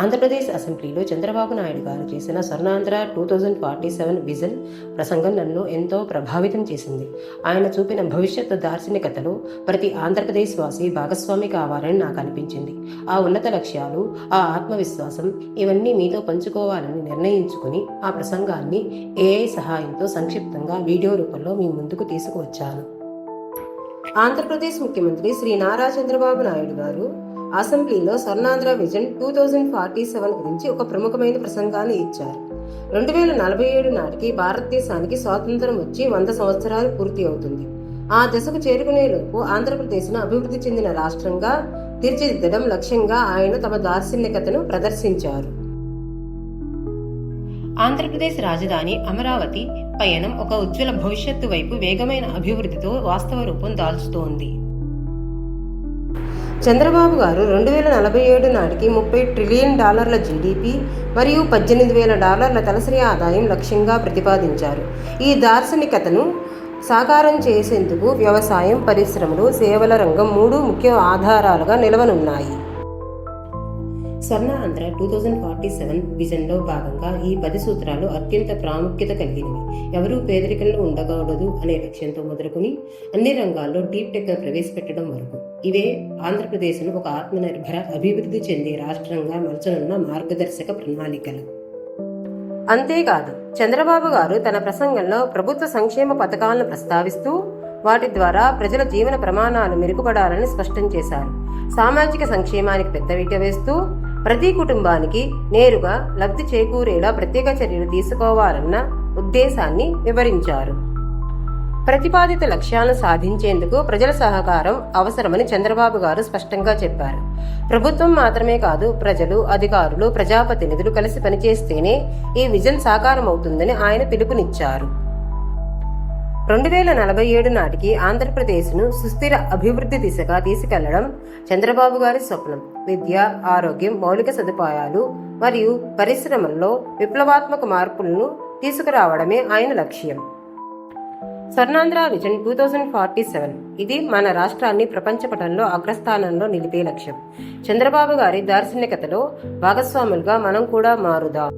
ఆంధ్రప్రదేశ్ అసెంబ్లీలో చంద్రబాబు నాయుడు గారు చేసిన Swarnandhra two thousand forty seven vision ప్రసంగం నన్ను ఎంతో ప్రభావితం చేసింది. ఆయన చూపిన భవిష్యత్తు దార్శనికతలో ప్రతి ఆంధ్రప్రదేశ్ వాసి భాగస్వామి కావాలని నాకు అనిపించింది. ఆ ఉన్నత లక్ష్యాలు ఆ ఆత్మవిశ్వాసం ఇవన్నీ మీతో పంచుకోవాలని నిర్ణయించుకుని ఆ ప్రసంగాన్ని ఏఐ సహాయంతో సంక్షిప్తంగా వీడియో రూపంలో మీ ముందుకు తీసుకువచ్చాను. ఆంధ్రప్రదేశ్ ముఖ్యమంత్రి శ్రీ నారా చంద్రబాబు నాయుడు గారు అసెంబ్లీలో Swarnandhra vision two thousand forty seven గురించి ఒక ప్రముఖమైన ప్రసంగాన్ని ఇచ్చారు. రెండు వేల నలభై ఏడు నాటికి భారతదేశానికి స్వాతంత్రం వచ్చి వంద సంవత్సరాలు పూర్తి అవుతుంది. ఆ దశకు చేరుకునేలోపు ఆంధ్రప్రదేశ్ను అభివృద్ధి చెందిన రాష్ట్రంగా తీర్చిదిద్దడం లక్ష్యంగా ఆయన తమ దార్శనికతను ప్రదర్శించారు. ఆంధ్రప్రదేశ్ రాజధాని అమరావతి పయనం ఒక ఉజ్వల భవిష్యత్తు వైపు వేగమైన అభివృద్ధితో వాస్తవ రూపం దాల్చుతోంది. చంద్రబాబు గారు రెండు వేల నలభై ఏడు నాటికి ముప్పై ట్రిలియన్ డాలర్ల జీడిపి మరియు పద్దెనిమిది వేల డాలర్ల తలసరి ఆదాయం లక్ష్యంగా ప్రతిపాదించారు. ఈ దార్శనికతను సాకారం చేసేందుకు వ్యవసాయం పరిశ్రమలు సేవల రంగం మూడు ముఖ్య ఆధారాలుగా నిలవనున్నాయి. Swarna Andhra two thousand forty seven విజన్లో భాగంగా ఈ పది సూత్రాలు అత్యంత ప్రాముఖ్యత కలిగినవి. ఎవరూ పేదరికంలో ఉండకూడదు అనే లక్ష్యంతో మొదలుకొని అన్ని రంగాల్లో డీప్ టెక్ ప్రవేశపెట్టడం వరకు ఇవే ఆంధ్రప్రదేశ్ను ఒక ఆత్మనిర్భర అభివృద్ధి చెందే రాష్ట్రంగా మలచనున్న మార్గదర్శక ప్రణాళికలు. అంతేకాదు చంద్రబాబు గారు తన ప్రసంగంలో ప్రభుత్వ సంక్షేమ పథకాలను ప్రస్తావిస్తూ వాటి ద్వారా ప్రజల జీవన ప్రమాణాలు మెరుగుపడాలని స్పష్టం చేశారు. సామాజిక సంక్షేమానికి పెద్దవీట వేస్తూ ప్రతి కుటుంబానికి నేరుగా లబ్ధి చేకూరేలా ప్రత్యేక చర్యలు తీసుకోవాలన్న ఉద్దేశాన్ని వివరించారు. ప్రతిపాదిత లక్ష్యాలను సాధించేందుకు ప్రజల సహకారం అవసరమని చంద్రబాబు గారు స్పష్టంగా చెప్పారు. ప్రభుత్వం మాత్రమే కాదు ప్రజలు అధికారులు ప్రజాప్రతినిధులు కలిసి పనిచేస్తేనే ఈ విజన్ సాకారమవుతుందని ఆయన పిలుపునిచ్చారు. రెండు వేల నలభై ఏడు నాటికి ఆంధ్రప్రదేశ్ను సుస్థిర అభివృద్ధి దిశగా తీసుకెళ్ళడం చంద్రబాబు గారి స్వప్నం. విద్య ఆరోగ్యం మౌలిక సదుపాయాలు మరియు పరిశ్రమల్లో విప్లవాత్మక మార్పులను తీసుకురావడమే ఆయన లక్ష్యం. Swarnandhra vision two thousand forty seven. ఇది మన రాష్ట్రాన్ని ప్రపంచ పటంలో అగ్రస్థానంలో నిలిపే లక్ష్యం. చంద్రబాబు గారి దార్శనికతలో భాగస్వాములుగా మనం కూడా మారుదాం.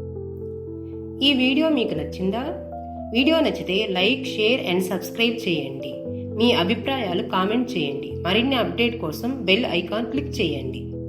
ఈ వీడియో మీకు నచ్చిందా? వీడియో నచ్చితే లైక్ షేర్ అండ్ సబ్స్క్రైబ్ చేయండి. మీ అభిప్రాయాలు కామెంట్ చేయండి. మరిన్ని అప్డేట్ కోసం బెల్ ఐకాన్ క్లిక్ చేయండి.